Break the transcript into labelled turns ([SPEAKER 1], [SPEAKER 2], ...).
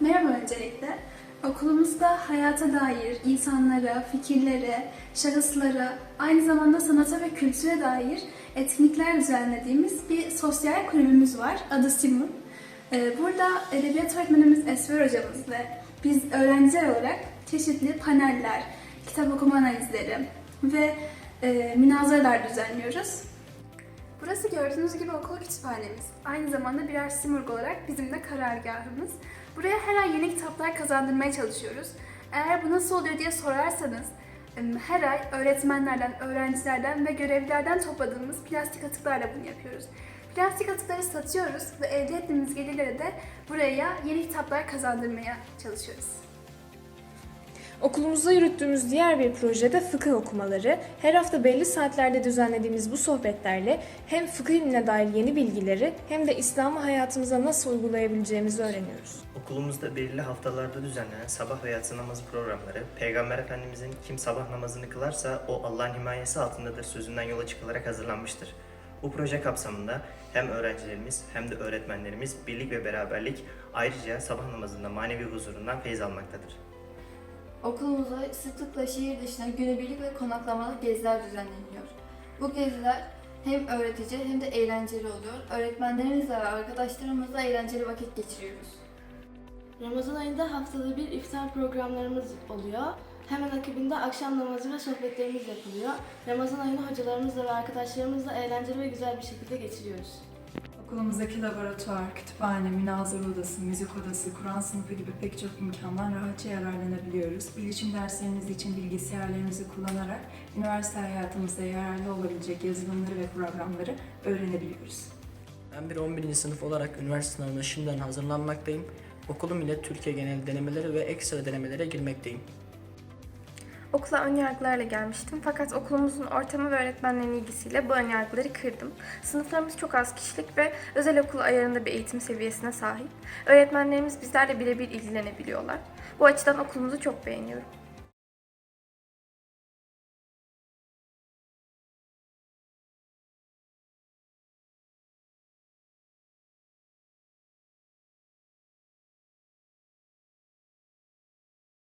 [SPEAKER 1] Merhaba öncelikle. Okulumuzda hayata dair insanlara, fikirlere, şahıslara, aynı zamanda sanata ve kültüre dair etkinlikler düzenlediğimiz bir sosyal kulübümüz var. Adı Simur. Ee, Burada edebiyat öğretmenimiz Esver hocamız ve biz öğrenciler olarak çeşitli paneller, kitap okuma analizleri ve e, münazaralar düzenliyoruz. Burası gördüğünüz gibi okul kütüphanemiz. Aynı zamanda birer simurg olarak bizim de karargahımız. Buraya her ay yeni kitaplar kazandırmaya çalışıyoruz. Eğer bu nasıl oluyor diye sorarsanız her ay öğretmenlerden, öğrencilerden ve görevlilerden topladığımız plastik atıklarla bunu yapıyoruz. Plastik atıkları satıyoruz ve elde ettiğimiz gelirleri de buraya yeni kitaplar kazandırmaya çalışıyoruz.
[SPEAKER 2] Okulumuzda yürüttüğümüz diğer bir projede fıkıh okumaları, her hafta belli saatlerde düzenlediğimiz bu sohbetlerle hem fıkıh ilmine dair yeni bilgileri hem de İslam'ı hayatımıza nasıl uygulayabileceğimizi öğreniyoruz.
[SPEAKER 3] Okulumuzda belirli haftalarda düzenlenen sabah ve yatsı namazı programları, Peygamber Efendimizin kim sabah namazını kılarsa o Allah'ın himayesi altındadır sözünden yola çıkılarak hazırlanmıştır. Bu proje kapsamında hem öğrencilerimiz hem de öğretmenlerimiz birlik ve beraberlik ayrıca sabah namazında manevi huzurundan feyiz almaktadır.
[SPEAKER 4] Okulumuzda sıklıkla şehir dışına günübirlik ve konaklamalı geziler düzenleniyor. Bu geziler hem öğretici hem de eğlenceli oluyor. Öğretmenlerimizle ve arkadaşlarımızla eğlenceli vakit geçiriyoruz.
[SPEAKER 5] Ramazan ayında haftada bir iftar programlarımız oluyor. Hemen akabinde akşam namazı ve sohbetlerimiz yapılıyor. Ramazan ayını hocalarımızla ve arkadaşlarımızla eğlenceli ve güzel bir şekilde geçiriyoruz.
[SPEAKER 6] Okulumuzdaki laboratuvar, kütüphane, münazara odası, müzik odası, Kur'an sınıfı gibi pek çok imkandan rahatça yararlanabiliyoruz. Bilişim derslerimiz için bilgisayarlarımızı kullanarak üniversite hayatımızda yararlı olabilecek yazılımları ve programları öğrenebiliyoruz.
[SPEAKER 7] Ben bir 11. sınıf olarak üniversite sınavına şimdiden hazırlanmaktayım. Okulum ile Türkiye genel denemeleri ve ekstra denemelere girmekteyim.
[SPEAKER 8] Okula ön yargılarla gelmiştim fakat okulumuzun ortamı ve öğretmenlerin ilgisiyle bu ön yargıları kırdım. Sınıflarımız çok az kişilik ve özel okul ayarında bir eğitim seviyesine sahip. Öğretmenlerimiz bizlerle birebir ilgilenebiliyorlar. Bu açıdan okulumuzu çok beğeniyorum.